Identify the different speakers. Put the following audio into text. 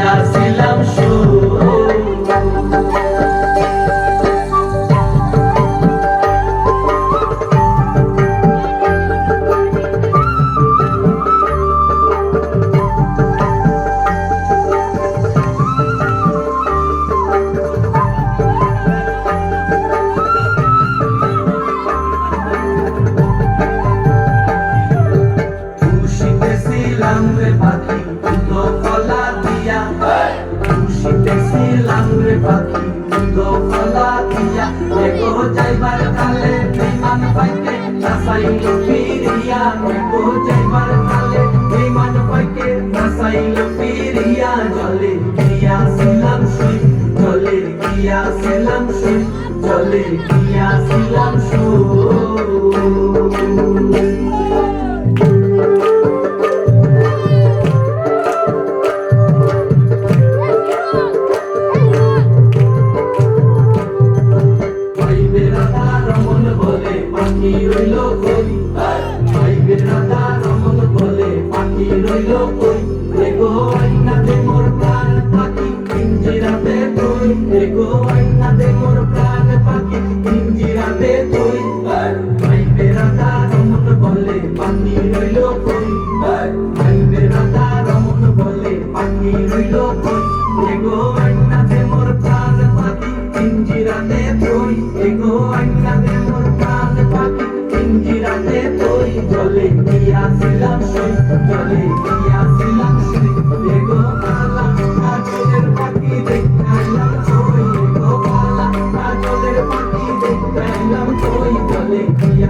Speaker 1: গিয়াছিলাম সুর। রে পাখি ফলা দিয়া। এগো যাইবার কালে বিমান পাইকে নাসাইল ফিরিয়া এগো যাইবার কালে বিমান পাইকে নাসাইল ফিরিয়া জলে গিয়াছিলাম শুই জলে গিয়াছিলাম শুই জলে গিয়াছিলাম শুই কই পাইবে রাধা রমন বলে পাখি রইল কই রেগো আইনা দে মোর প্রাণ পাখি পিঞ্জিরাতে তুই রেগো আইনা দে মোর প্রাণ পাখি পিঞ্জিরাতে তুই পাইবে রাধা রমন বলে পাখি রইল কই পাইবে রাধা রমন বলে পাখি রইল কই রেগো আইনা